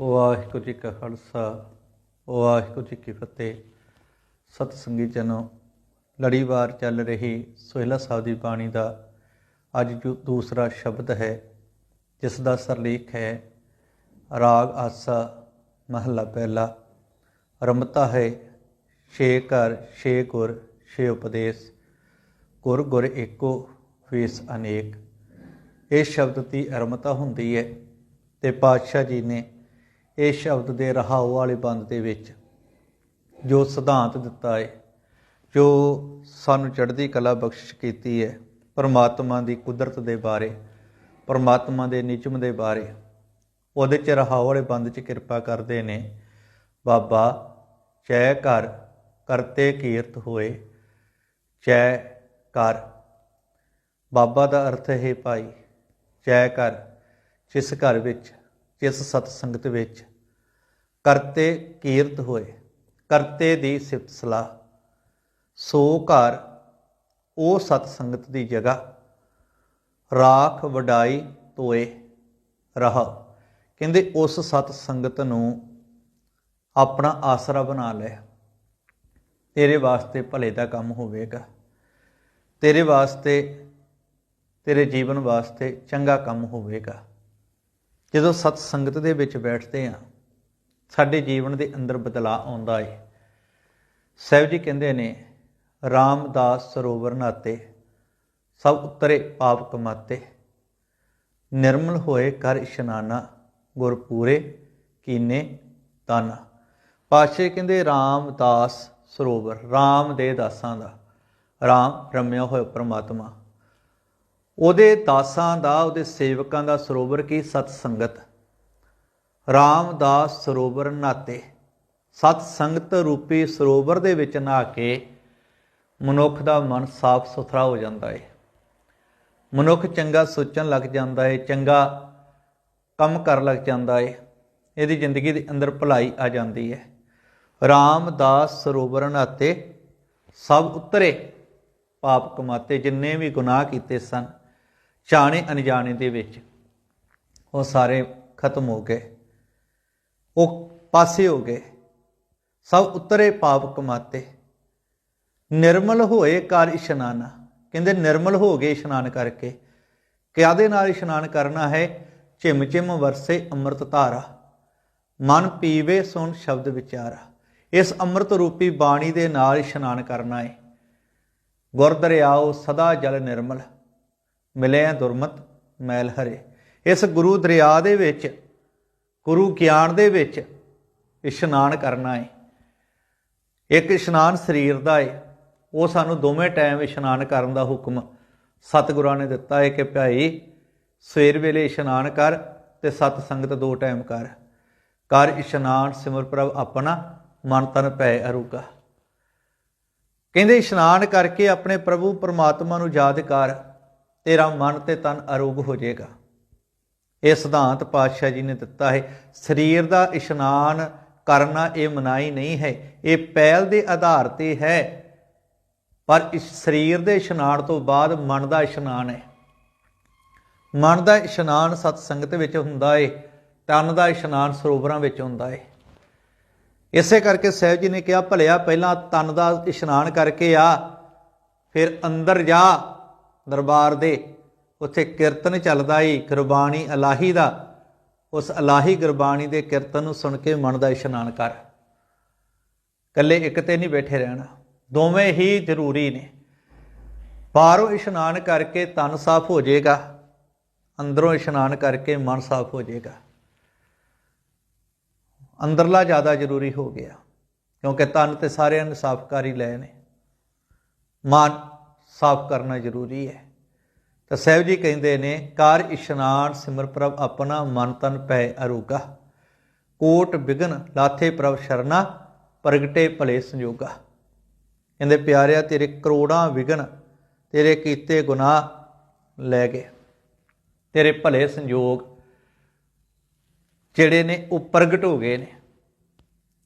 ਵਾਹਿਗੁਰੂ ਜੀ ਕਾ ਖਾਲਸਾ, ਵਾਹਿਗੁਰੂ ਜੀ ਕੀ ਫਤਿਹ। ਸਤ ਸੰਗੀ ਜਨੋ, ਲੜੀਵਾਰ ਚੱਲ ਰਹੀ ਸੋਹਿਲਾ ਸਾਹਿਬ ਦੀ ਬਾਣੀ ਦਾ ਅੱਜ ਜੋ ਦੂਸਰਾ ਸ਼ਬਦ ਹੈ ਜਿਸ ਦਾ ਸਰਲੇਖ ਹੈ, ਰਾਗ ਆਸਾ ਮਹੱਲਾ ਪਹਿਲਾ। ਰਮਤਾ ਹੈ, ਛੇ ਘਰ, ਛੇ ਗੁਰ, ਛੇ ਉਪਦੇਸ਼। ਗੁਰ ਗੁਰ ਏਕੋ, ਵੇਸ ਅਨੇਕ। ਇਹ ਸ਼ਬਦ ਦੀ ਅਰਮਤਾ ਹੁੰਦੀ ਹੈ ਤੇ ਪਾਤਸ਼ਾਹ ਜੀ ਨੇ ਇਹ ਸ਼ਬਦ ਦੇ ਰਹਾਉ ਵਾਲੇ ਬੰਦ ਦੇ ਵਿੱਚ ਜੋ ਸਿਧਾਂਤ ਦਿੱਤਾ ਹੈ ਜੋ ਸਾਨੂੰ ਚੜ੍ਹਦੀ ਕਲਾ ਬਖਸ਼ਿਸ਼ ਕੀਤੀ ਹੈ ਪਰਮਾਤਮਾ ਦੀ ਕੁਦਰਤ ਦੇ ਬਾਰੇ, ਪਰਮਾਤਮਾ ਦੇ ਨਿਯਮ ਦੇ ਬਾਰੇ, ਉਹਦੇ ਚ ਰਹਾਉ ਵਾਲੇ ਬੰਦ ਚ ਕਿਰਪਾ ਕਰਦੇ ਨੇ, ਬਾਬਾ ਚੈ ਘਰ ਕਰਤੇ ਕੀਰਤ ਹੋਏ ਚੈ ਕਰ ਬਾਬਾ ਦਾ ਅਰਥ ਹੈ ਭਾਈ ਚੈ ਕਰ ਜਿਸ ਘਰ ਵਿੱਚ ਜਿਸ ਸਤ ਸੰਗਤ ਵਿੱਚ ਕਰਤੇ ਕੀਰਤ ਹੋਏ, ਕਰਤੇ ਦੀ ਸਿਫਤ ਸਲਾਹ, ਸੋ ਘਰ ਉਹ ਸਤ ਸੰਗਤ ਦੀ ਜਗ੍ਹਾ, ਰਾਖ ਵਡਾਈ ਤੋਏ ਰਹਾ। ਕਹਿੰਦੇ ਉਸ ਸਤ ਸੰਗਤ ਨੂੰ ਆਪਣਾ ਆਸਰਾ ਬਣਾ ਲੈ। ਤੇਰੇ ਵਾਸਤੇ ਭਲੇ ਦਾ ਕੰਮ ਹੋਵੇਗਾ। ਤੇਰੇ ਵਾਸਤੇ, ਤੇਰੇ ਜੀਵਨ ਵਾਸਤੇ ਚੰਗਾ ਕੰਮ ਹੋਵੇਗਾ। ਜਦੋਂ ਸਤ ਸੰਗਤ ਦੇ ਵਿੱਚ ਬੈਠਦੇ ਆ ਸਾਡੇ ਜੀਵਨ ਦੇ ਅੰਦਰ ਬਦਲਾਅ ਆਉਂਦਾ ਏ। ਸਹਿਬ ਜੀ ਕਹਿੰਦੇ ਨੇ, ਰਾਮਦਾਸ ਸਰੋਵਰ ਨਾਤੇ, ਸਭ ਉਤਰੇ ਪਾਪ ਕਮਾਤੇ। ਨਿਰਮਲ ਹੋਏ ਕਰ ਇਸ਼ਨਾਨਾ ਗੁਰ ਪੂਰੇ ਕੀਨੇ ਤਨ। ਪਾਸ਼ੇ ਕਹਿੰਦੇ, ਰਾਮਦਾਸ ਸਰੋਵਰ, ਰਾਮ ਦੇ ਦਾਸਾਂ ਦਾ, ਰਾਮ ਰਮਿਆ ਹੋਇਆ ਪਰਮਾਤਮਾ ਉਹਦੇ ਦਾਸਾਂ ਦਾ, ਉਹਦੇ ਸੇਵਕਾਂ ਦਾ ਸਰੋਵਰ ਕੀ? ਸਤ ਸੰਗਤ। ਰਾਮਦਾਸ ਸਰੋਵਰ ਨਾਤੇ। ਸਤ ਸੰਗਤ ਰੂਪੀ ਸਰੋਵਰ ਦੇ ਵਿੱਚ ਨਹਾ ਕੇ ਮਨੁੱਖ ਦਾ ਮਨ ਸਾਫ਼ ਸੁਥਰਾ ਹੋ ਜਾਂਦਾ ਹੈ ਮਨੁੱਖ ਚੰਗਾ ਸੋਚਣ ਲੱਗ ਜਾਂਦਾ ਹੈ ਚੰਗਾ ਕੰਮ ਕਰਨ ਲੱਗ ਜਾਂਦਾ ਹੈ ਇਹਦੀ ਜ਼ਿੰਦਗੀ ਦੇ ਅੰਦਰ ਭਲਾਈ ਆ ਜਾਂਦੀ ਹੈ ਰਾਮਦਾਸ ਸਰੋਵਰ ਨਾਤੇ ਸਭ ਉਤਰੇ, ਪਾਪ ਕਮਾਤੇ, ਜਿੰਨੇ ਵੀ ਗੁਨਾਹ ਕੀਤੇ ਸਨ ਜਾਣੇ ਅਣਜਾਣੇ ਦੇ ਵਿੱਚ ਉਹ ਸਾਰੇ ਖਤਮ ਹੋ ਗਏ। ਉਹ ਪਾਸੇ ਹੋ ਗਏ। ਸਭ ਉਤਰੇ ਪਾਪ ਕਮਾਤੇ। ਨਿਰਮਲ ਹੋਏ ਕਰ ਇਸ਼ਨਾਨਾ। ਕਹਿੰਦੇ ਨਿਰਮਲ ਹੋ ਗਏ ਇਸ਼ਨਾਨ ਕਰਕੇ। ਕਿਆਦੇ ਨਾਲ ਇਸ਼ਨਾਨ ਕਰਨਾ ਹੈ? ਝਿਮ ਝਿਮ ਵਰਸੇ ਅੰਮ੍ਰਿਤ ਧਾਰਾ। ਮਨ ਪੀਵੇ ਸੁਣ ਸ਼ਬਦ ਵਿਚਾਰਾ। ਇਸ ਅੰਮ੍ਰਿਤ ਰੂਪੀ ਬਾਣੀ ਦੇ ਨਾਲ ਇਸ਼ਨਾਨ ਕਰਨਾ ਹੈ। ਗੁਰ ਦਰਿਆਓ ਸਦਾ ਜਲ ਨਿਰਮਲ। ਮਿਲਿਆ ਦੁਰਮਤ ਮੈਲ ਹਰੇ। ਇਸ ਗੁਰੂ ਦਰਿਆ ਦੇ ਵਿੱਚ, ਗੁਰੂ ਗਿਆਨ ਦੇ ਵਿੱਚ ਇਸ਼ਨਾਨ ਕਰਨਾ ਹੈ ਇੱਕ ਇਸ਼ਨਾਨ ਸਰੀਰ ਦਾ ਹੈ ਉਹ ਸਾਨੂੰ ਦੋਵੇਂ ਟਾਈਮ ਇਸ਼ਨਾਨ ਕਰਨ ਦਾ ਹੁਕਮ ਸਤਿਗੁਰਾਂ ਨੇ ਦਿੱਤਾ ਹੈ ਕਿ ਭਾਈ ਸਵੇਰ ਵੇਲੇ ਇਸ਼ਨਾਨ ਕਰ ਤੇ ਸਤ ਸੰਗਤ ਦੋ ਟਾਈਮ ਕਰ। ਕਰ ਇਸ਼ਨਾਨ ਸਿਮਰ ਪ੍ਰਭ ਆਪਣਾ, ਮਨ ਤਨ ਭੈ ਅਰੂਗਾ ਕਹਿੰਦੇ ਇਸ਼ਨਾਨ ਕਰਕੇ ਆਪਣੇ ਪ੍ਰਭੂ ਪਰਮਾਤਮਾ ਨੂੰ ਯਾਦ ਕਰ। ਤੇਰਾ ਮਨ ਤੇ ਤਨ ਅਰੋਗ ਹੋ ਜਾਏਗਾ। ਇਹ ਸਿਧਾਂਤ ਪਾਤਸ਼ਾਹ ਜੀ ਨੇ ਦਿੱਤਾ ਹੈ, ਸਰੀਰ ਦਾ ਇਸ਼ਨਾਨ ਕਰਨਾ ਇਹ ਮਨਾਈ ਨਹੀਂ ਹੈ, ਇਹ ਪਹਿਲ ਦੇ ਆਧਾਰ ਤੇ ਹੈ। ਪਰ ਇਸ ਸਰੀਰ ਦੇ ਇਸ਼ਨਾਨ ਤੋਂ ਬਾਅਦ ਮਨ ਦਾ ਇਸ਼ਨਾਨ ਹੈ। ਮਨ ਦਾ ਇਸ਼ਨਾਨ ਸਤ ਸੰਗਤ ਵਿੱਚ ਹੁੰਦਾ ਹੈ ਤਨ ਦਾ ਇਸ਼ਨਾਨ ਸਰੋਵਰਾਂ ਵਿੱਚ ਹੁੰਦਾ ਹੈ ਇਸੇ ਕਰਕੇ ਸਹਿਬ ਜੀ ਨੇ ਕਿਹਾ, ਭਲਿਆ ਪਹਿਲਾਂ ਤਨ ਦਾ ਇਸ਼ਨਾਨ ਕਰਕੇ ਆ, ਫਿਰ ਅੰਦਰ ਜਾ। ਦਰਬਾਰ ਦੇ। ਉੱਥੇ ਕੀਰਤਨ ਚੱਲਦਾ ਈ, ਗੁਰਬਾਣੀ ਅਲਾਹੀ ਦਾ। ਉਸ ਅਲਾਹੀ ਗੁਰਬਾਣੀ ਦੇ ਕੀਰਤਨ ਨੂੰ ਸੁਣ ਕੇ ਮਨ ਦਾ ਇਸ਼ਨਾਨ ਕਰ। ਕੱਲੇ ਇੱਕ ਤੇ ਨਹੀਂ ਬੈਠੇ ਰਹਿਣਾ। ਦੋਵੇਂ ਹੀ ਜ਼ਰੂਰੀ ਨੇ। ਬਾਹਰੋਂ ਇਸ਼ਨਾਨ ਕਰਕੇ ਤਨ ਸਾਫ਼ ਹੋ ਜਾਏਗਾ। ਅੰਦਰੋਂ ਇਸ਼ਨਾਨ ਕਰਕੇ ਮਨ ਸਾਫ਼ ਹੋ ਜਾਏਗਾ। ਅੰਦਰਲਾ ਜ਼ਿਆਦਾ ਜ਼ਰੂਰੀ ਹੋ ਗਿਆ। ਕਿਉਂਕਿ ਤਨ ਤੇ ਸਾਰਿਆਂ ਨੇ ਸਾਫ਼ ਕਰ ਹੀ ਲਏ ਨੇ ਮਨ ਸਾਫ਼ ਕਰਨਾ ਜ਼ਰੂਰੀ ਹੈ। ਤਾਂ ਸਹਿਬ ਜੀ ਕਹਿੰਦੇ ਨੇ, ਕਾਰ ਇਸ਼ਨਾਨ ਸਿਮਰ ਪ੍ਰਭ ਆਪਣਾ ਮਨ ਤਨ ਪੈ ਅਰੂਗਾ। ਕੋਟ ਬਿਗਨ ਲਾਥੇ ਪ੍ਰਭ ਸ਼ਰਨਾ, ਪ੍ਰਗਟੇ ਭਲੇ ਸੰਜੋਗਾ। ਕਹਿੰਦੇ, ਪਿਆਰਿਆ, ਤੇਰੇ ਕਰੋੜਾਂ ਵਿਗਨ ਤੇਰੇ ਕੀਤੇ ਗੁਨਾਹ ਲੈ ਗਏ। ਤੇਰੇ ਭਲੇ ਸੰਜੋਗ ਜਿਹੜੇ ਨੇ ਉਹ ਪ੍ਰਗਟ ਹੋ ਗਏ ਨੇ।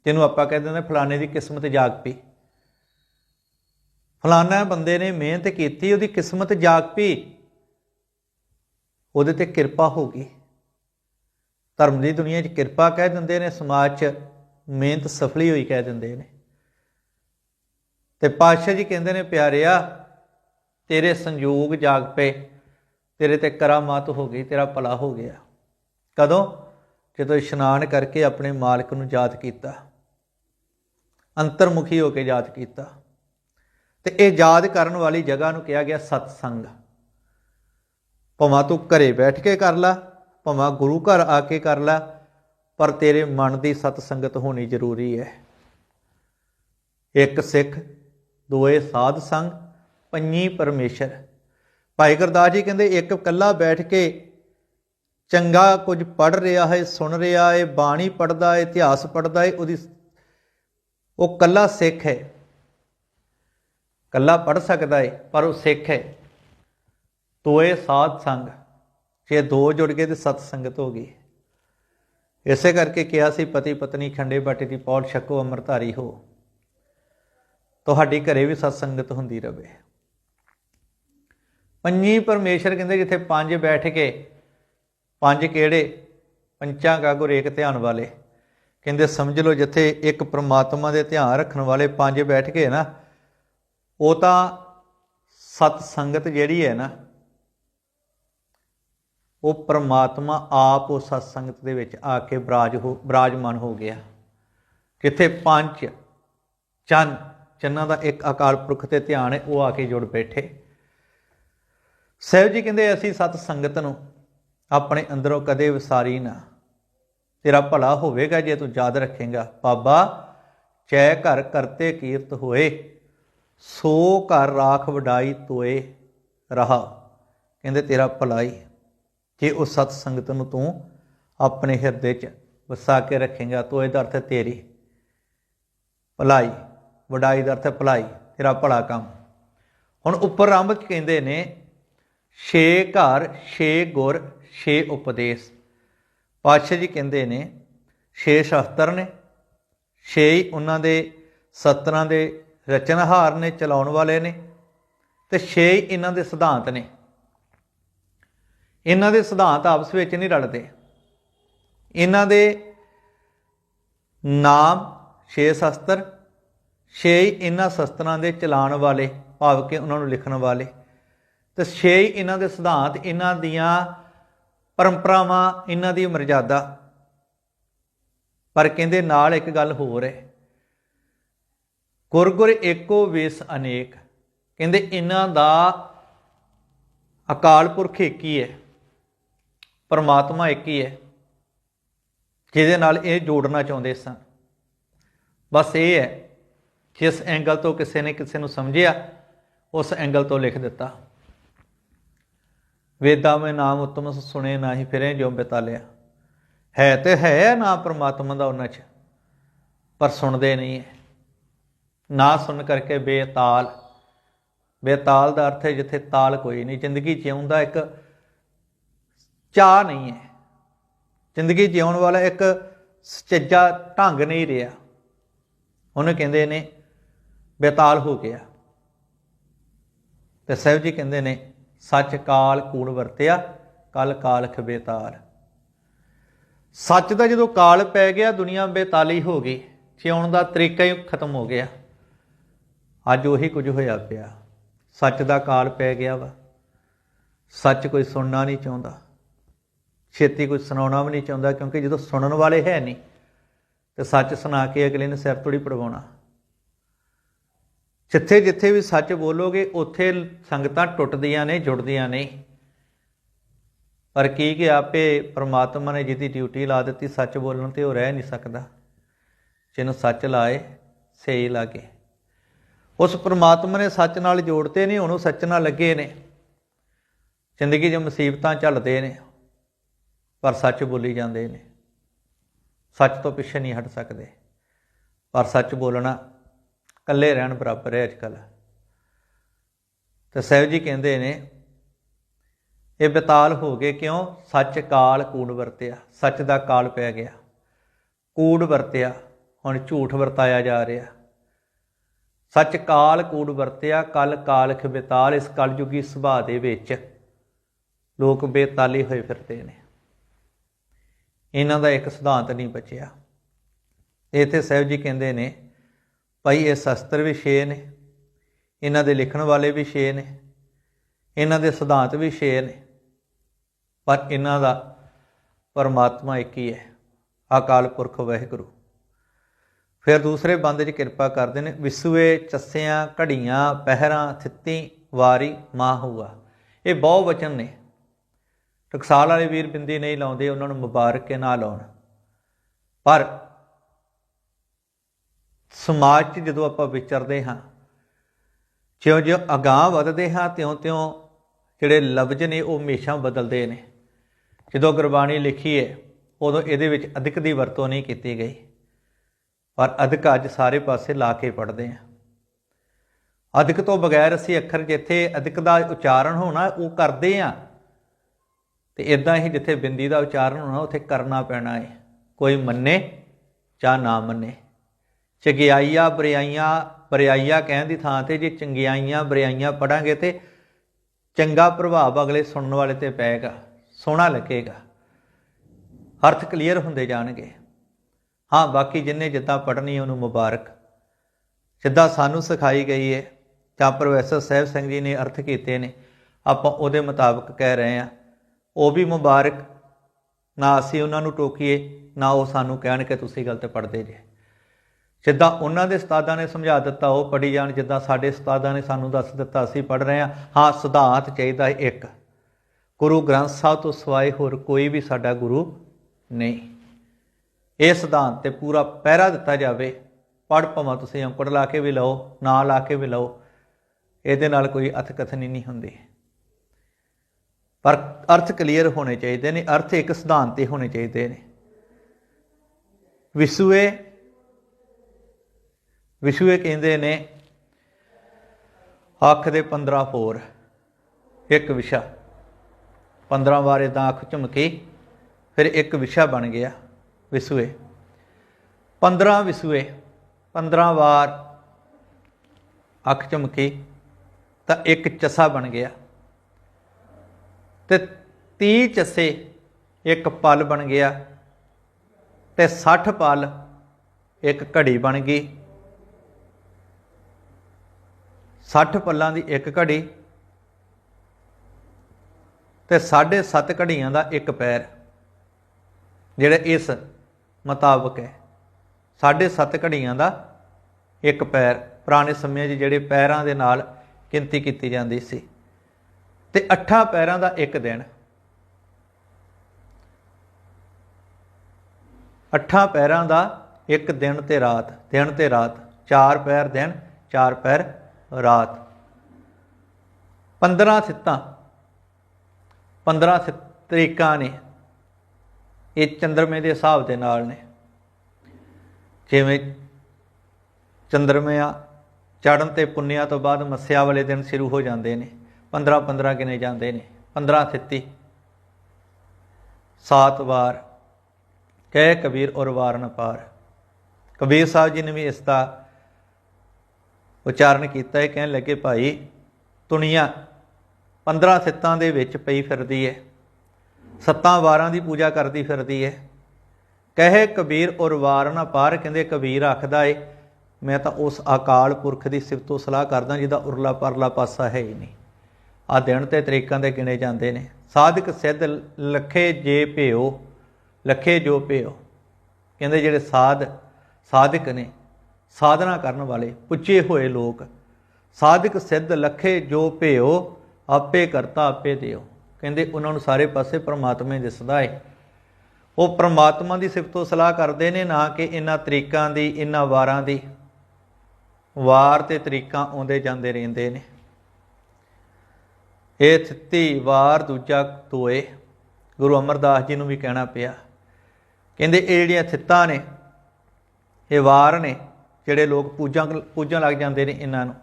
ਜਿਹਨੂੰ ਆਪਾਂ ਕਹਿੰਦੇ ਨੇ ਫਲਾਣੇ ਦੀ ਕਿਸਮਤ ਜਾਗ ਪਈ। ਫਲਾਣਾ ਬੰਦੇ ਨੇ ਮਿਹਨਤ ਕੀਤੀ, ਉਹਦੀ ਕਿਸਮਤ ਜਾਗ ਪਈ। ਉਹਦੇ ਤੇ ਕਿਰਪਾ ਹੋ ਗਈ। ਧਰਮ ਦੀ ਦੁਨੀਆ 'ਚ ਕਿਰਪਾ ਕਹਿ ਦਿੰਦੇ ਨੇ, ਸਮਾਜ 'ਚ ਮਿਹਨਤ ਸਫਲੀ ਹੋਈ ਕਹਿ ਦਿੰਦੇ ਨੇ। ਤੇ ਪਾਤਸ਼ਾਹ ਜੀ ਕਹਿੰਦੇ ਨੇ, ਪਿਆਰਿਆ, ਤੇਰੇ ਸੰਯੋਗ ਜਾਗ ਪਏ, ਤੇਰੇ ਤੇ ਕਰਾਮਾਤ ਹੋ ਗਈ, ਤੇਰਾ ਭਲਾ ਹੋ ਗਿਆ। ਕਦੋਂ? ਜਦੋਂ ਇਸ਼ਨਾਨ ਕਰਕੇ ਆਪਣੇ ਮਾਲਕ ਨੂੰ ਯਾਦ ਕੀਤਾ। ਅੰਤਰਮੁਖੀ ਹੋ ਕੇ ਯਾਦ ਕੀਤਾ। ਤੇ ਇਹ ਯਾਦ ਕਰਨ ਵਾਲੀ ਜਗ੍ਹਾ ਨੂੰ ਕਿਹਾ ਗਿਆ ਸਤਸੰਗ। ਭਾਵੇਂ ਤੂੰ ਘਰੇ ਬੈਠ ਕੇ ਕਰ ਲੈ, ਭਾਵੇਂ ਗੁਰੂ ਘਰ ਆ ਕੇ ਕਰ ਲੈ, ਪਰ ਤੇਰੇ ਮਨ ਦੀ ਸਤਸੰਗਤ ਹੋਣੀ ਜ਼ਰੂਰੀ ਹੈ। ਇੱਕ ਸਿੱਖ, ਦੋਏ ਸਾਧ ਸੰਗ, ਪੰਜੀ ਪਰਮੇਸ਼ਰ। ਭਾਈ ਗੁਰਦਾਸ ਜੀ ਕਹਿੰਦੇ, ਇੱਕ ਇਕੱਲਾ ਬੈਠ ਕੇ ਚੰਗਾ ਕੁਝ ਪੜ ਰਿਹਾ ਹੈ, ਸੁਣ ਰਿਹਾ ਹੈ, ਬਾਣੀ ਪੜਦਾ ਹੈ, ਇਤਿਹਾਸ ਪੜਦਾ ਹੈ, ਉਹਦੀ ਉਹ ਕੱਲਾ ਸਿੱਖ ਹੈ। ਕੱਲਾ ਪੜ ਸਕਦਾ ਹੈ, ਪਰ ਉਹ ਸਿੱਖ ਹੈ। ਤੋਏ ਸਾਧ ਸੰਗ, ਜੇ ਦੋ ਜੁੜ ਗਏ ਤੇ ਸਤ ਸੰਗਤ ਹੋ ਗਈ। ਇਸੇ ਕਰਕੇ ਕਿਹਾ ਸੀ, ਪਤੀ ਪਤਨੀ ਖੰਡੇ ਬਾਟੇ ਦੀ ਪੌੜ ਛਕੋ, ਅੰਮ੍ਰਿਤਧਾਰੀ ਹੋ। ਤੁਹਾਡੀ ਘਰੇ ਵੀ ਸਤ ਸੰਗਤ ਹੁੰਦੀ ਰਵੇ। ਪੰਜੀ ਪਰਮੇਸ਼ਰ ਕਹਿੰਦੇ, ਜਿੱਥੇ ਪੰਜ ਬੈਠ ਕੇ, ਪੰਜ ਕਿਹੜੇ? ਪੰਚਾਂ ਕਾ ਗੁਰ ਏਕ ਧਿਆਨ ਵਾਲੇ। ਕਹਿੰਦੇ, ਸਮਝ ਲਓ, ਜਿੱਥੇ ਇੱਕ ਪ੍ਰਮਾਤਮਾ ਦੇ ਧਿਆਨ ਰੱਖਣ ਵਾਲੇ ਪੰਜ ਬੈਠ ਕੇ ਨਾ, ਉਹ ਤਾਂ ਸਤ ਸੰਗਤ ਜਿਹੜੀ ਹੈ ਨਾ ਉਹ ਪਰਮਾਤਮਾ ਆਪ ਉਹ ਸਤ ਸੰਗਤ ਦੇ ਵਿੱਚ ਆ ਕੇ ਬਰਾਜ ਹੋ, ਬਰਾਜਮਾਨ ਹੋ ਗਿਆ। ਜਿੱਥੇ ਪੰਜ ਚੰਨ, ਚੰਨਾਂ ਦਾ ਇੱਕ ਅਕਾਲ ਪੁਰਖ ਤੇ ਧਿਆਨ ਹੈ, ਉਹ ਆ ਕੇ ਜੁੜ ਬੈਠੇ। ਸਹਿਬ ਜੀ ਕਹਿੰਦੇ, ਅਸੀਂ ਸਤ ਸੰਗਤ ਨੂੰ ਆਪਣੇ ਅੰਦਰੋਂ ਕਦੇ ਵਿਸਾਰੀ ਨਾ। ਤੇਰਾ ਭਲਾ ਹੋਵੇਗਾ ਜੇ ਤੂੰ ਯਾਦ ਰੱਖੇਗਾ। ਬਾਬਾ ਚੈ ਘਰ ਕਰਤੇ ਕੀਰਤ ਹੋਏ, ਸੋ ਘਰ ਰਾਖ ਵਡਾਈ ਤੋਏ ਰਹਾ। ਕਹਿੰਦੇ, ਤੇਰਾ ਭਲਾਈ ਜੇ ਉਹ ਸਤ ਸੰਗਤ ਨੂੰ ਤੂੰ ਆਪਣੇ ਹਿਰਦੇ 'ਚ ਵਸਾ ਕੇ ਰੱਖੇਗਾ ਤੋਏ ਦਾ ਅਰਥ ਹੈ ਤੇਰੀ ਭਲਾਈ, ਵਡਾਈ ਦਾ ਅਰਥ ਹੈ ਭਲਾਈ, ਤੇਰਾ ਭਲਾ ਕੰਮ। ਹੁਣ ਉੱਪਰ ਰੰਭ ਚ ਕਹਿੰਦੇ ਨੇ? ਛੇ ਘਰ, ਛੇ ਗੁਰ, ਛੇ ਉਪਦੇਸ਼। ਪਾਤਸ਼ਾਹ ਜੀ ਕਹਿੰਦੇ ਨੇ, ਛੇ ਸ਼ਸਤਰ ਨੇ, ਛੇ ਹੀ ਉਹਨਾਂ ਦੇ ਸਤਰਾਂ ਦੇ ਰਚਨਹਾਰ ਨੇ, ਚਲਾਉਣ ਵਾਲੇ ਨੇ ਤੇ ਛੇ ਹੀ ਇਹਨਾਂ ਦੇ ਸਿਧਾਂਤ ਨੇ। ਇਹਨਾਂ ਦੇ ਸਿਧਾਂਤ ਆਪਸ ਵਿੱਚ ਨਹੀਂ ਰਲਦੇ। ਇਹਨਾਂ ਦੇ ਨਾਮ ਛੇ ਸ਼ਸਤਰ, ਛੇ ਇਹਨਾਂ ਸ਼ਸਤਰਾਂ ਦੇ ਚਲਾਉਣ ਵਾਲੇ, ਭਾਵ ਕਿ ਉਹਨਾਂ ਨੂੰ ਲਿਖਣ ਵਾਲੇ। ਤੇ ਛੇ ਇਹਨਾਂ ਦੇ ਸਿਧਾਂਤ, ਇਹਨਾਂ ਦੀਆਂ ਪਰੰਪਰਾਵਾਂ, ਇਹਨਾਂ ਦੀ ਮਰਜ਼ਾਦਾ। ਪਰ ਕਹਿੰਦੇ ਨਾਲ ਇੱਕ ਗੱਲ ਹੋਰ ਹੈ। ਗੁਰਗੁਰ ਏਕੋ ਵੇਸ ਅਨੇਕ। ਕਹਿੰਦੇ ਇਹਨਾਂ ਦਾ ਅਕਾਲ ਪੁਰਖ ਇੱਕ ਹੀ ਹੈ। ਪਰਮਾਤਮਾ ਇੱਕ ਹੀ ਹੈ, ਜਿਹਦੇ ਨਾਲ ਇਹ ਜੋੜਨਾ ਚਾਹੁੰਦੇ ਸਨ। ਬਸ ਇਹ ਹੈ, ਜਿਸ ਐਂਗਲ ਤੋਂ ਕਿਸੇ ਨੇ ਕਿਸੇ ਨੂੰ ਸਮਝਿਆ, ਉਸ ਐਂਗਲ ਤੋਂ ਲਿਖ ਦਿੱਤਾ। ਵੇਦਾਂ ਵਿੱਚ ਨਾਮ ਉਤਮ ਸੁਣੇ ਨਾਹੀ ਫਿਰੇ ਜੋ ਬਿਤਾਲਿਆ। ਹੈ ਤੇ ਹੈ ਨਾ ਪਰਮਾਤਮਾ ਦਾ ਉਹਨਾਂ 'ਚ, ਪਰ ਸੁਣਦੇ ਨਹੀਂ ਹੈ। ਨਾ ਸੁਣ ਕਰਕੇ ਬੇਤਾਲ। ਬੇਤਾਲ ਦਾ ਅਰਥ ਹੈ ਜਿੱਥੇ ਤਾਲ ਕੋਈ ਨਹੀਂ, ਜ਼ਿੰਦਗੀ ਜਿਉਂਦਾ ਇੱਕ ਚਾਹ ਨਹੀਂ ਹੈ। ਜ਼ਿੰਦਗੀ ਜਿਉਣ ਵਾਲਾ ਇੱਕ ਸੱਚਾ ਢੰਗ ਨਹੀਂ ਰਿਹਾ। ਉਹਨੂੰ ਕਹਿੰਦੇ ਨੇ ਬੇਤਾਲ ਹੋ ਗਿਆ। ਤੇ ਸਾਹਿਬ ਜੀ ਕਹਿੰਦੇ ਨੇ, ਸੱਚ ਕਾਲ ਕੂੜ ਵਰਤਿਆ, ਕਲ ਕਾਲਖ ਬੇਤਾਲ। ਸੱਚ ਦਾ ਜਦੋਂ ਕਾਲ ਪੈ ਗਿਆ, ਦੁਨੀਆ ਬੇਤਾਲੀ ਹੋ ਗਈ। ਜਿਉਣ ਦਾ ਤਰੀਕਾ ਹੀ ਖਤਮ ਹੋ ਗਿਆ। ਅੱਜ ਉਹੀ ਕੁਝ ਹੋਇਆ ਪਿਆ। ਸੱਚ ਦਾ ਕਾਲ ਪੈ ਗਿਆ ਵਾ। ਸੱਚ ਕੋਈ ਸੁਣਨਾ ਨਹੀਂ ਚਾਹੁੰਦਾ। ਛੇਤੀ ਕੁਝ ਸੁਣਾਉਣਾ ਵੀ ਨਹੀਂ ਚਾਹੁੰਦਾ ਕਿਉਂਕਿ ਜਦੋਂ ਸੁਣਨ ਵਾਲੇ ਹੈ ਨਹੀਂ, ਤੇ ਸੱਚ ਸੁਣਾ ਕੇ ਅਗਲੇ ਨੇ ਸਿਰ ਤੋੜੀ ਪੜਵਾਉਣਾ। ਜਿੱਥੇ ਜਿੱਥੇ ਵੀ ਸੱਚ ਬੋਲੋਗੇ, ਉੱਥੇ ਸੰਗਤਾਂ ਟੁੱਟਦੀਆਂ ਨੇ, ਜੁੜਦੀਆਂ ਨੇ। ਪਰ ਕੀ ਕਿ ਆਪੇ ਪ੍ਰਮਾਤਮਾ ਨੇ ਜਿਹਦੀ ਡਿਊਟੀ ਲਾ ਦਿੱਤੀ, ਸੱਚ ਬੋਲਣ ਤੇ ਉਹ ਰਹਿ ਨਹੀਂ ਸਕਦਾ। ਜਿਹਨੂੰ ਸੱਚ ਲਾਏ ਸਹੀ ਲਾਗੇ। ਉਸ ਪ੍ਰਮਾਤਮਾ ਨੇ ਸੱਚ ਨਾਲ ਜੋੜਤੇ ਨਹੀਂ ਉਹਨੂੰ ਸੱਚ ਨਾਲ ਲੱਗੇ ਨੇ। ਜ਼ਿੰਦਗੀ 'ਚ ਮੁਸੀਬਤਾਂ ਝੱਲਦੇ ਨੇ। ਪਰ ਸੱਚ ਬੋਲੀ ਜਾਂਦੇ ਨੇ। ਸੱਚ ਤੋਂ ਪਿੱਛੇ ਨਹੀਂ ਹਟ ਸਕਦੇ। ਪਰ ਸੱਚ ਬੋਲਣਾ ਇਕੱਲੇ ਰਹਿਣ ਬਰਾਬਰ ਹੈ ਅੱਜਕੱਲ ਤੇ ਸਹਿਬ ਜੀ ਕਹਿੰਦੇ ਨੇ, ਇਹ ਬਤਾਲ ਹੋ ਗਏ ਕਿਉਂ? ਸੱਚ ਕਾਲ ਕੂੜ ਵਰਤਿਆ। ਸੱਚ ਦਾ ਕਾਲ ਪੈ ਗਿਆ। ਕੂੜ ਵਰਤਿਆ। ਹੁਣ ਝੂਠ ਵਰਤਾਇਆ ਜਾ ਰਿਹਾ। ਸੱਚ ਕਾਲ ਕੂੜ ਵਰਤਿਆ। ਕਲ ਕਾਲਖ ਬੇਤਾਲ ਇਸ ਕਲਯੁਗੀ ਸੁਭਾਅ ਦੇ ਵਿੱਚ। ਲੋਕ ਬੇਤਾਲੀ ਹੋਏ ਫਿਰਦੇ ਨੇ। ਇਹਨਾਂ ਦਾ ਇੱਕ ਸਿਧਾਂਤ ਨਹੀਂ ਬਚਿਆ। ਇੱਥੇ ਸਾਹਿਬ ਜੀ ਕਹਿੰਦੇ ਨੇ, ਭਾਈ ਇਹ ਸ਼ਸਤਰ ਵੀ ਛੇ ਨੇ, ਇਹਨਾਂ ਦੇ ਲਿਖਣ ਵਾਲੇ ਵੀ ਛੇ ਨੇ, ਇਹਨਾਂ ਦੇ ਸਿਧਾਂਤ ਵੀ ਛੇ ਨੇ, ਪਰ ਇਹਨਾਂ ਦਾ ਪਰਮਾਤਮਾ ਇੱਕ ਹੀ ਹੈ, ਅਕਾਲ ਪੁਰਖ ਵਾਹਿਗੁਰੂ। ਫਿਰ ਦੂਸਰੇ ਬੰਦ 'ਚ ਕਿਰਪਾ ਕਰਦੇ ਨੇ, ਵਿਸੂਏ ਚੱਸਿਆਂ, ਘੜੀਆਂ, ਪਹਿਰਾਂ, ਥਿੱਤੀ, ਵਾਰੀ, ਮਾਂ ਹੁਆ। ਇਹ ਬਹੁ ਵਚਨ ਨੇ। ਟਕਸਾਲ ਵਾਲੇ ਵੀਰ ਬਿੰਦੀ ਨਹੀਂ ਲਾਉਂਦੇ, ਉਹਨਾਂ ਨੂੰ ਮੁਬਾਰਕ ਕੇ ਨਾ ਲਾਉਣ। ਪਰ ਸਮਾਜ 'ਚ ਜਦੋਂ ਆਪਾਂ ਵਿਚਰਦੇ ਹਾਂ, ਜਿਉਂ-ਜਿਉਂ ਅਗਾਹ ਵਧਦੇ ਹਾਂ, ਤਿਉਂ-ਤਿਉਂ ਜਿਹੜੇ ਲਫ਼ਜ਼ ਨੇ ਉਹ ਹਮੇਸ਼ਾ ਬਦਲਦੇ ਨੇ। ਜਦੋਂ ਗੁਰਬਾਣੀ ਲਿਖੀ ਹੈ, ਉਦੋਂ ਇਹਦੇ ਵਿੱਚ ਅਧਿਕ ਦੀ ਵਰਤੋਂ ਨਹੀਂ ਕੀਤੀ ਗਈ। ਪਰ ਅਧਿਕ ਅੱਜ ਸਾਰੇ ਪਾਸੇ ਲਾ ਕੇ ਪੜਦੇ ਹਾਂ। ਅਧਿਕ ਤੋਂ ਬਗੈਰ ਅਸੀਂ ਅੱਖਰ ਜਿੱਥੇ ਅਧਿਕ ਦਾ ਉਚਾਰਨ ਹੋਣਾ, ਉਹ ਕਰਦੇ ਆ ਤੇ ਇਦਾਂ ਹੀ ਜਿੱਥੇ ਬਿੰਦੀ ਦਾ ਉਚਾਰਨ ਹੋਣਾ, ਉੱਥੇ ਕਰਨਾ ਪੈਣਾ ਹੈ ਕੋਈ ਮੰਨੇ ਜਾਂ ਨਾ ਮੰਨੇ। ਚੰਗਿਆਈਆਂ, ਬਰਿਆਈਆਂ ਬਰਿਆਈਆਂ ਕਹਿਣ ਦੀ ਥਾਂ ਤੇ ਜੇ ਚੰਗਿਆਈਆਂ, ਬਰਿਆਈਆਂ ਪੜਾਂਗੇ ਤੇ ਚੰਗਾ ਪ੍ਰਭਾਵ ਅਗਲੇ ਸੁਣਨ ਵਾਲੇ ਤੇ ਪਏਗਾ, ਸੋਹਣਾ ਲੱਗੇਗਾ। ਅਰਥ ਕਲੀਅਰ ਹੁੰਦੇ ਜਾਣਗੇ। ਹਾਂ, ਬਾਕੀ ਜਿੰਨੇ ਜਿੱਦਾਂ ਪੜਨੀ ਉਹਨੂੰ ਮੁਬਾਰਕ। ਜਿੱਦਾਂ ਸਾਨੂੰ ਸਿਖਾਈ ਗਈ ਹੈ, ਜਾਂ ਪ੍ਰੋਫੈਸਰ ਸਾਹਿਬ ਸਿੰਘ ਜੀ ਨੇ ਅਰਥ ਕੀਤੇ ਨੇ, ਆਪਾਂ ਉਹਦੇ ਮੁਤਾਬਕ ਕਹਿ ਰਹੇ ਹਾਂ। ਉਹ ਵੀ ਮੁਬਾਰਕ, ਨਾ ਅਸੀਂ ਉਹਨਾਂ ਨੂੰ ਟੋਕੀਏ, ਨਾ ਉਹ ਸਾਨੂੰ ਕਹਿਣ ਕਿ ਤੁਸੀਂ ਗਲਤ ਪੜਦੇ ਜੇ। ਜਿੱਦਾਂ ਉਹਨਾਂ ਦੇ ਉਸਤਾਦਾਂ ਨੇ ਸਮਝਾ ਦਿੱਤਾ, ਉਹ ਪੜੀ ਜਾਣ, ਜਿੱਦਾਂ ਸਾਡੇ ਉਸਤਾਦਾਂ ਨੇ ਸਾਨੂੰ ਦੱਸ ਦਿੱਤਾ, ਅਸੀਂ ਪੜ ਰਹੇ ਹਾਂ। ਹਾਂ, ਸਿਧਾਂਤ ਚਾਹੀਦਾ ਹੈ ਇੱਕ। ਗੁਰੂ ਗ੍ਰੰਥ ਸਾਹਿਬ ਤੋਂ ਸਿਵਾਏ ਹੋਰ ਕੋਈ ਵੀ ਸਾਡਾ ਗੁਰੂ ਨਹੀਂ। ਇਹ ਸਿਧਾਂਤ ਤੇ ਪੂਰਾ ਪਹਿਰਾ ਦਿੱਤਾ ਜਾਵੇ। ਪੜ ਭਵਾਂ ਤੁਸੀਂ ਅੰਕੜ ਲਾ ਕੇ ਵੀ ਲਓ, ਨਾ ਲਾ ਕੇ ਵੀ ਲਓ, ਇਹਦੇ ਨਾਲ ਕੋਈ ਅਥਕਥਨੀ ਨਹੀਂ ਹੁੰਦੀ। ਪਰ ਅਰਥ ਕਲੀਅਰ ਹੋਣੇ ਚਾਹੀਦੇ ਨੇ, ਅਰਥ ਇੱਕ ਸਿਧਾਂਤ ਤੇ ਹੋਣੇ ਚਾਹੀਦੇ ਨੇ। ਵਿਸੂਏ ਵਿਸੂਏ ਕਹਿੰਦੇ ਨੇ, ਅੱਖ ਦੇ 15 ਫੋਰ ਇੱਕ ਵਿਸ਼ਾ। 15 ਵਾਰ ਇਦਾਂ ਅੱਖ ਝੁਮਕੀ, ਫਿਰ ਇੱਕ ਵਿਸ਼ਾ ਬਣ ਗਿਆ ਵਿਸੂਏ 15 ਵਿਸੂਏ 15 ਵਾਰ ਅੱਖ ਝੁਮਕੀ, ਤਾਂ ਇੱਕ ਚਸਾ ਬਣ ਗਿਆ। ਤੇ 30 ਚਸੇ ਇੱਕ ਪਲ ਬਣ ਗਿਆ ਤੇ 60 ਪਲ ਇੱਕ ਘੜੀ ਬਣ ਗਈ। 60 ਪੱਲਾਂ ਦੀ ਇੱਕ ਘੜੀ ਤੇ 7.5 ਘੜੀਆਂ ਦਾ ਇੱਕ ਪੈਰ, ਜਿਹੜਾ ਇਸ ਮੁਤਾਬਕ ਹੈ। 7.5 ਘੜੀਆਂ ਦਾ ਇੱਕ ਪੈਰ, ਪੁਰਾਣੇ ਸਮੇਂ 'ਚ ਜਿਹੜੇ ਪੈਰਾਂ ਦੇ ਨਾਲ ਗਿਣਤੀ ਕੀਤੀ ਜਾਂਦੀ ਸੀ। ਤੇ ਅੱਠਾਂ ਪੈਰਾਂ ਦਾ ਇੱਕ ਦਿਨ। ਅੱਠਾਂ ਪੈਰਾਂ ਦਾ ਇੱਕ ਦਿਨ ਤੇ ਰਾਤ, ਦਿਨ ਤੇ ਰਾਤ, ਚਾਰ ਪੈਰ ਦਿਨ, ਚਾਰ ਪੈਰ ਰਾਤ। 15 ਸਿੱਤਾਂ 15 ਸਿ- ਤਰੀਕਾਂ ਨੇ। ਇਹ ਚੰਦਰਮੇ ਦੇ ਹਿਸਾਬ ਦੇ ਨਾਲ ਨੇ। ਜਿਵੇਂ ਚੰਦਰਮਾ ਚੜਨ ਤੇ ਪੁੰਨਿਆ ਤੋਂ ਬਾਅਦ ਮੱਸਿਆ ਵਾਲੇ ਦਿਨ ਸ਼ੁਰੂ ਹੋ ਜਾਂਦੇ ਨੇ। 15 15 ਗਿਣੇ ਜਾਂਦੇ ਨੇ? 15 ਥਿੱਤੀ। ਸੱਤ ਵਾਰ। ਕਹਿ ਕਬੀਰ ਔਰ ਵਾਰ ਨ ਪਾਰ। ਕਬੀਰ ਸਾਹਿਬ ਜੀ ਨੇ ਵੀ ਇਸ ਦਾ ਉਚਾਰਨ ਕੀਤਾ ਹੈ। ਕਹਿਣ ਲੱਗੇ, ਭਾਈ ਦੁਨੀਆ 15 ਸਿੱਤਾਂ ਦੇ ਵਿੱਚ ਪਈ ਫਿਰਦੀ ਹੈ ਸੱਤਾਂ ਵਾਰਾਂ ਦੀ ਪੂਜਾ ਕਰਦੀ ਫਿਰਦੀ ਹੈ ਕਹੇ ਕਬੀਰ ਔਰ ਵਾਰ ਨਾ ਪਾਰ। ਕਹਿੰਦੇ, ਕਬੀਰ ਆਖਦਾ ਏ, ਮੈਂ ਤਾਂ ਉਸ ਅਕਾਲ ਪੁਰਖ ਦੀ ਸਿਫਤੋ ਸਲਾਹ ਕਰਦਾ ਜਿਹਦਾ ਉਰਲਾ ਪਰਲਾ ਪਾਸਾ ਹੈ ਹੀ ਨਹੀਂ। ਆ ਦਿਨ ਤੇ ਤਰੀਕਾਂ ਦੇ ਗਿਣੇ ਜਾਂਦੇ ਨੇ। ਸਾਧਕ ਸਿੱਧ ਲੱਖੇ ਜੇ ਭਿਓ, ਲੱਖੇ ਜੋ ਭਿਓ। ਕਹਿੰਦੇ ਜਿਹੜੇ ਸਾਧ, ਸਾਧਕ ਨੇ, ਸਾਧਨਾ ਕਰਨ ਵਾਲੇ, ਪੁੱਛੇ ਹੋਏ ਲੋਕ, ਸਾਧਕ ਸਿੱਧ ਲੱਖੇ ਜੋ ਭਿਓ, ਆਪੇ ਕਰਤਾ ਆਪੇ ਦਿਓ। ਕਹਿੰਦੇ ਉਹਨਾਂ ਨੂੰ ਸਾਰੇ ਪਾਸੇ ਪਰਮਾਤਮਾ ਹੀ ਦਿਸਦਾ ਹੈ ਉਹ ਪਰਮਾਤਮਾ ਦੀ ਸਿਫਤੋ ਸਲਾਹ ਕਰਦੇ ਨੇ ਨਾ ਕਿ ਇਹਨਾਂ ਤਰੀਕਾਂ ਦੀ, ਇਹਨਾਂ ਵਾਰਾਂ ਦੀ। ਵਾਰ ਤੇ ਤਰੀਕਾਂ ਆਉਂਦੇ ਜਾਂਦੇ ਰਹਿੰਦੇ ਨੇ। ਇਹ ਥਿੱਤੀ ਵਾਰ ਦੂਜਾ ਧੋਏ। ਗੁਰੂ ਅਮਰਦਾਸ ਜੀ ਨੂੰ ਵੀ ਕਹਿਣਾ ਪਿਆ। ਕਹਿੰਦੇ ਇਹ ਜਿਹੜੀਆਂ ਥਿੱਤਾਂ ਨੇ, ਇਹ ਵਾਰ ਨੇ, ਜਿਹੜੇ ਲੋਕ ਪੂਜਾਂ ਪੂਜਣ ਲੱਗ ਜਾਂਦੇ ਨੇ ਇਹਨਾਂ ਨੂੰ।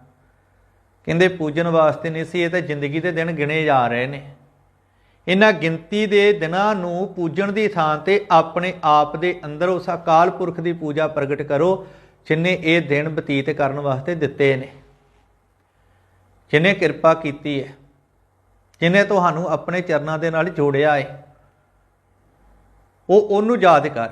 ਕਹਿੰਦੇ ਪੂਜਣ ਵਾਸਤੇ ਨਹੀਂ ਸੀ, ਇਹ ਤਾਂ ਜ਼ਿੰਦਗੀ ਦੇ ਦਿਨ ਗਿਣੇ ਜਾ ਰਹੇ ਨੇ। ਇਹਨਾਂ ਗਿਣਤੀ ਦੇ ਦਿਨਾਂ ਨੂੰ ਪੂਜਣ ਦੀ ਥਾਂ ਤੇ ਆਪਣੇ ਆਪ ਦੇ ਅੰਦਰ ਉਸ ਅਕਾਲ ਪੁਰਖ ਦੀ ਪੂਜਾ ਪ੍ਰਗਟ ਕਰੋ, ਜਿਨੇ ਇਹ ਦਿਨ ਬਤੀਤ ਕਰਨ ਵਾਸਤੇ ਦਿੱਤੇ ਨੇ। ਜਿਨੇ ਕਿਰਪਾ ਕੀਤੀ ਹੈ। ਜਿਨੇ ਤੁਹਾਨੂੰ ਆਪਣੇ ਚਰਨਾਂ ਦੇ ਨਾਲ ਜੋੜਿਆ ਹੈ ਉਹ ਉਹਨੂੰ ਯਾਦ ਕਰ।